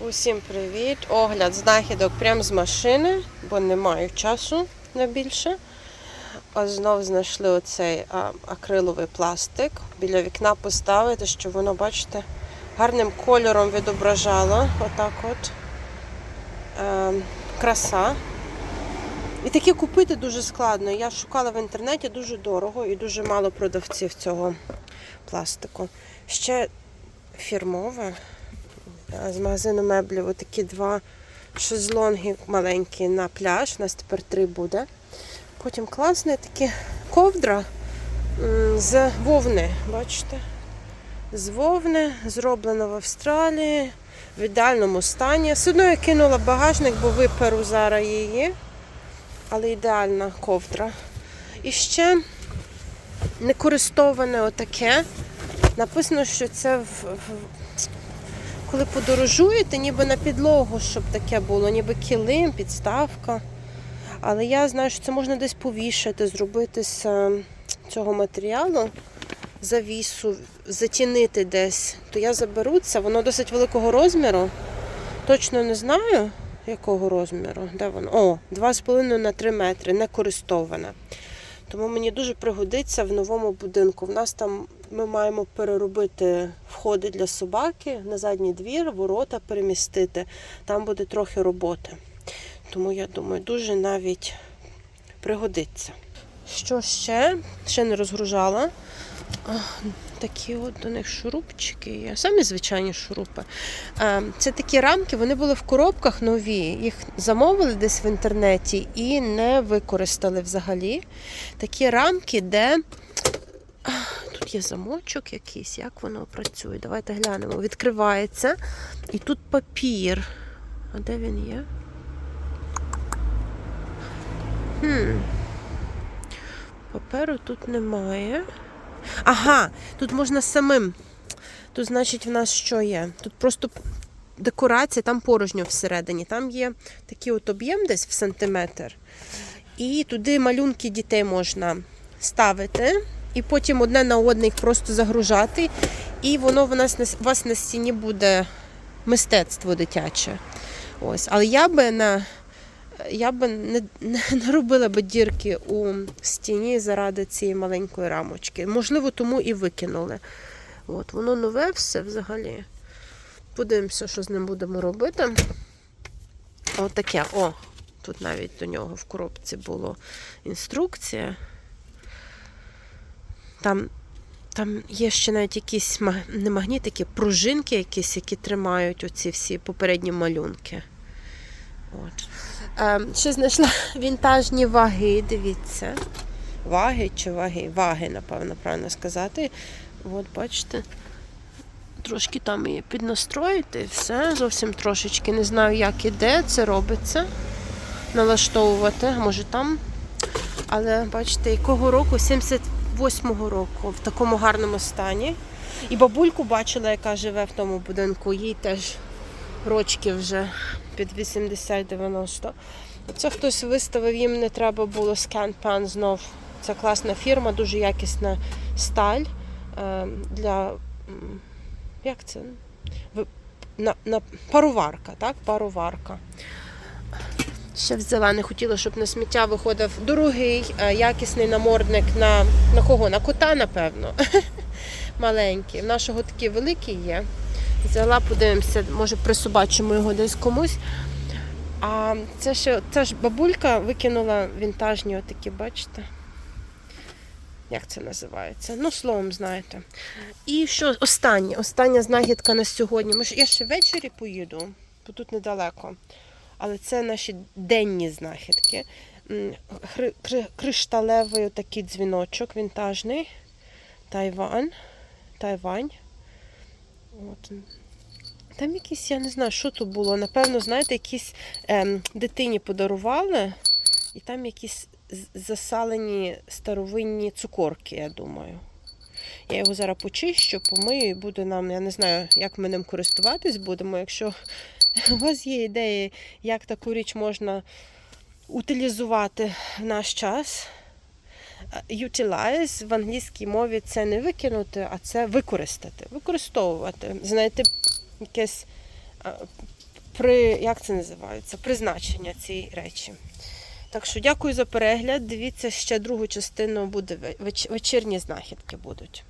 Усім привіт! Огляд знахідок прямо з машини, бо не маю часу на більше. Ось знов знайшли оцей акриловий пластик. Біля вікна поставити, щоб воно, бачите, гарним кольором відображало. Отак от. Е, краса. І таке купити дуже складно. Я шукала в інтернеті дуже дорого і дуже мало продавців цього пластику. Ще фірмове. З магазину меблів отакі два шезлонги маленькі на пляж. У нас тепер три буде. Потім класне таке ковдра з вовни. Бачите? З вовни, зроблено в Австралії, в ідеальному стані. Все я кинула багажник, бо виперу зараз її. Але ідеальна ковдра. І ще некористоване отаке. Написано, що це в, в коли подорожуєте, ніби на підлогу, щоб таке було, ніби килим, підставка. Але я знаю, що це можна десь повішати, зробити з е, цього матеріалу завісу, затінити десь. То я заберу це, воно досить великого розміру. Точно не знаю, якого розміру. Де воно? О, 2,5 на 3 метри, не користоване. Тому мені дуже пригодиться в новому будинку. В нас там ми маємо переробити входи для собаки на задній двір, ворота перемістити. Там буде трохи роботи. Тому я думаю, дуже навіть пригодиться. Що ще? Ще не розгружала. Такі от до них шурупчики є. Самі звичайні шурупи. Це такі рамки, вони були в коробках нові. Їх замовили десь в інтернеті і не використали взагалі. Такі рамки, де тут є замочок якийсь, як воно працює. Давайте глянемо. Відкривається. І тут папір. А де він є? Хм. Паперу тут немає. Ага, тут можна самим. Тут, значить, в нас що є? Тут просто декорація, там порожньо всередині. Там є такий от об'єм десь в сантиметр. І туди малюнки дітей можна ставити, і потім одне на одне їх просто загружати. І воно в нас у вас на стіні буде мистецтво дитяче. Ось. Але я би на я би не, не, робила би дірки у стіні заради цієї маленької рамочки. Можливо, тому і викинули. От, воно нове все взагалі. Подивимося, що з ним будемо робити. Отаке, о, тут навіть до нього в коробці була інструкція. Там, там є ще навіть якісь не магнітики, пружинки якісь, які тримають оці всі попередні малюнки. От. Ем, ще знайшла вінтажні ваги, дивіться. Ваги чи ваги? Ваги, напевно, правильно сказати. От, бачите. Трошки там її піднастроїти, і все, зовсім трошечки. Не знаю, як і де це робиться. Налаштовувати, може там. Але бачите, якого року? 78-го року, в такому гарному стані. І бабульку бачила, яка живе в тому будинку, їй теж рочки вже під 80-90. Це хтось виставив, їм не треба було ScanPan знов. Це класна фірма, дуже якісна сталь е, для як це? На, на пароварка, так? Пароварка. Ще взяла, не хотіла, щоб на сміття виходив дорогий, е, якісний намордник на, на кого? На кота, напевно. Маленький. В нашого такий великий є. Взяла, подивимося, може присобачимо його десь комусь. А це ще це ж бабулька викинула вінтажні отакі, бачите? Як це називається? Ну, словом, знаєте. І що останнє, остання знахідка на сьогодні. Ми ж, я ще ввечері поїду, бо тут недалеко. Але це наші денні знахідки. Кришталевий такий дзвіночок вінтажний. Тайвань. Тайвань. От. Там якісь, я не знаю, що то було. Напевно, знаєте, якісь ем, дитині подарували, і там якісь засалені старовинні цукорки, я думаю. Я його зараз почищу, помию і буде нам, я не знаю, як ми ним користуватись будемо. Якщо у вас є ідеї, як таку річ можна утилізувати в наш час. Utilize в англійській мові це не викинути, а це використати, використовувати, знайти якесь при, як це називається, призначення цієї речі. Так що дякую за перегляд. Дивіться, ще другу частину буде веч- вечірні знахідки будуть.